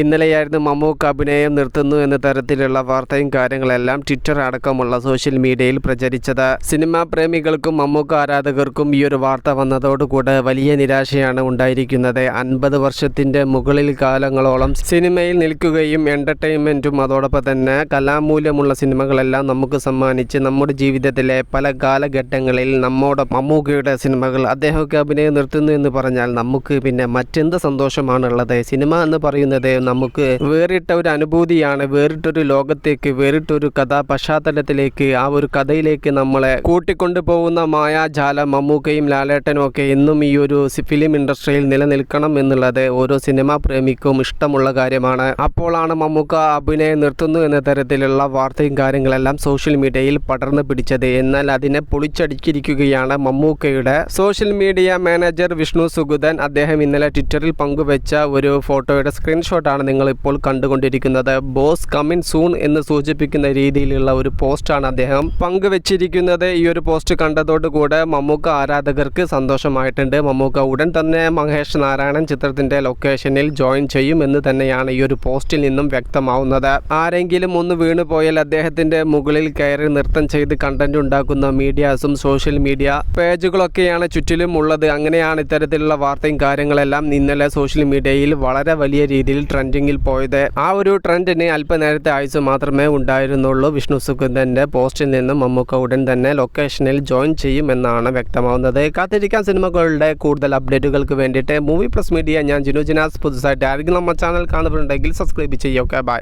ഇന്നലെയായിരുന്നു മമ്മൂക്ക അഭിനയം നിർത്തുന്നു എന്ന തരത്തിലുള്ള വാർത്തയും കാര്യങ്ങളെല്ലാം ട്വിറ്റർ അടക്കമുള്ള സോഷ്യൽ മീഡിയയിൽ പ്രചരിച്ചത്. സിനിമാ പ്രേമികൾക്കും മമ്മൂക്ക ആരാധകർക്കും ഈ ഒരു വാർത്ത വന്നതോടുകൂടെ വലിയ നിരാശയാണ് ഉണ്ടായിരിക്കുന്നത്. അൻപത് വർഷത്തിന്റെ മുകളിൽ കാലങ്ങളോളം സിനിമയിൽ നിൽക്കുകയും എന്റർടൈൻമെന്റും അതോടൊപ്പം തന്നെ കലാമൂല്യമുള്ള സിനിമകളെല്ലാം നമുക്ക് സമ്മാനിച്ച് നമ്മുടെ ജീവിതത്തിലെ പല കാലഘട്ടങ്ങളിൽ നമ്മോട് മമ്മൂക്കയുടെ സിനിമകൾ അദ്ദേഹമൊക്കെ അഭിനയം നിർത്തുന്നു എന്ന് പറഞ്ഞാൽ നമുക്ക് പിന്നെ മറ്റെന്ത് സന്തോഷമാണുള്ളത്? സിനിമ എന്ന് പറയുന്നത് നമുക്ക് വേറിട്ട ഒരു അനുഭൂതിയാണ് വേറിട്ടൊരു ലോകത്തേക്ക് വേറിട്ടൊരു കഥാ പശ്ചാത്തലത്തിലേക്ക് ആ ഒരു കഥയിലേക്ക് നമ്മളെ കൂട്ടിക്കൊണ്ടു പോകുന്ന മായാജാലം മമ്മൂക്കയും ലാലേട്ടനും ഒക്കെ എന്നും ഈ ഒരു ഫിലിം ഇൻഡസ്ട്രിയിൽ നിലനിൽക്കണം എന്നുള്ളത് ഓരോ സിനിമാ പ്രേമിക്കും ഇഷ്ടമുള്ള കാര്യമാണ്. അപ്പോഴാണ് മമ്മൂക്ക അഭിനയം നിർത്തുന്നു എന്ന തരത്തിലുള്ള വാർത്തയും കാര്യങ്ങളെല്ലാം സോഷ്യൽ മീഡിയയിൽ പടർന്നു പിടിച്ചത്. എന്നാൽ അതിനെ പൊളിച്ചടിച്ചിരിക്കുകയാണ് മമ്മൂക്കയുടെ social media manager Vishnu Sugathan. അദ്ദേഹം ഇന്നലെ ട്വിറ്ററിൽ പങ്കുവച്ച ഒരു ഫോട്ടോയുടെ സ്ക്രീൻഷോട്ടാണ് നിങ്ങൾ ഇപ്പോൾ കണ്ടുകൊണ്ടിരിക്കുന്നത്. ബോസ് കമിൻ സൂൺ എന്ന് സൂചിപ്പിക്കുന്ന രീതിയിലുള്ള ഒരു പോസ്റ്റാണ് അദ്ദേഹം പങ്കുവച്ചിരിക്കുന്നത്. ഈ ഒരു പോസ്റ്റ് കണ്ടതോടുകൂടെ മമ്മൂക്ക ആരാധകർക്ക് സന്തോഷമായിട്ടുണ്ട്. മമ്മൂക്ക ഉടൻ തന്നെ മഹേഷ് നാരായണൻ ചിത്രത്തിന്റെ ലൊക്കേഷനിൽ ജോയിൻ ചെയ്യും എന്ന് തന്നെയാണ് ഈ ഒരു പോസ്റ്റിൽ നിന്നും വ്യക്തമാവുന്നത്. ആരെങ്കിലും ഒന്ന് വീണു പോയാൽ അദ്ദേഹത്തിന്റെ മുകളിൽ കയറി നൃത്തം ചെയ്ത് കണ്ടന്റ് ഉണ്ടാക്കുന്ന മീഡിയാസും സോഷ്യൽ മീഡിയ പേജുകളൊക്കെയാണ് ചുറ്റിലും ഉള്ളത്. അങ്ങനെയാണ് ഇത്തരത്തിലുള്ള വാർത്തയും കാര്യങ്ങളെല്ലാം ഇന്നലെ സോഷ്യൽ മീഡിയയിൽ വളരെ വലിയ രീതിയിൽ ട്രെൻഡിങ്ങിൽ പോയത്. ആ ഒരു ട്രെൻഡിന് അല്പനേരത്തെ ആഴ്ച മാത്രമേ ഉണ്ടായിരുന്നുള്ളൂ. വിഷ്ണു സുഗന്ധന്റെ പോസ്റ്റിൽ നിന്നും മമ്മൂക്ക ഉടൻ തന്നെ ലൊക്കേഷനിൽ ജോയിൻ ചെയ്യുമെന്നാണ് വ്യക്തമാവുന്നത്. കാത്തിരിക്കാൻ സിനിമകളുടെ കൂടുതൽ അപ്ഡേറ്റുകൾക്ക് വേണ്ടിയിട്ട് മൂവി പ്ലസ് മീഡിയ ഞാൻ ജിനു ജിനാസ്. പുതുസായിട്ട് ആരെങ്കിലും നമ്മുടെ ചാനൽ കാണുന്നുണ്ടെങ്കിൽ സബ്സ്ക്രൈബ് ചെയ്യുക. ബൈ.